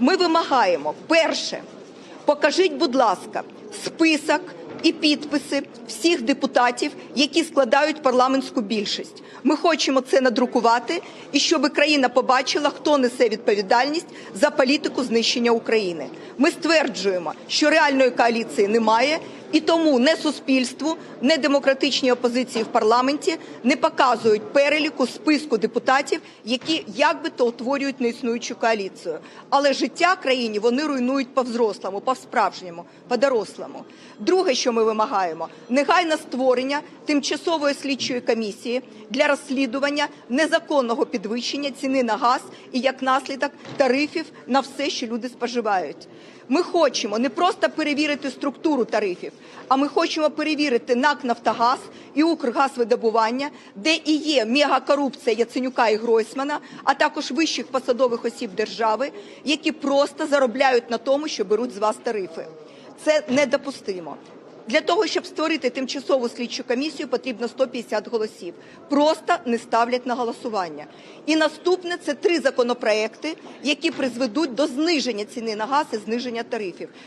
Ми вимагаємо перше, покажіть, будь ласка, список і підписи всіх депутатів, які складають парламентську більшість. Ми хочемо це надрукувати і щоб країна побачила, хто несе відповідальність за політику знищення України. Ми стверджуємо, що реальної коаліції немає, і тому не суспільству, не демократичній опозиції в парламенті не показують переліку списку депутатів, які як би то утворюють неіснуючу коаліцію. Але життя країні вони руйнують по-взрослому, по-справжньому, по-дорослому. Друге, що ми вимагаємо, негайне створення тимчасової слідчої комісії для розслідування незаконного підвищення ціни на газ і як наслідок тарифів на все, що люди споживають. Ми хочемо не просто перевірити структуру тарифів, а ми хочемо перевірити НАК Нафтогаз і Укргазвидобування, де і є мегакорупція Яценюка і Гройсмана, а також вищих посадових осіб держави, які просто заробляють на тому, що беруть з вас тарифи. Це недопустимо. Для того, щоб створити тимчасову слідчу комісію, потрібно 150 голосів. Просто не ставлять на голосування. І наступне це три законопроекти, які призведуть до зниження ціни на газ і зниження тарифів.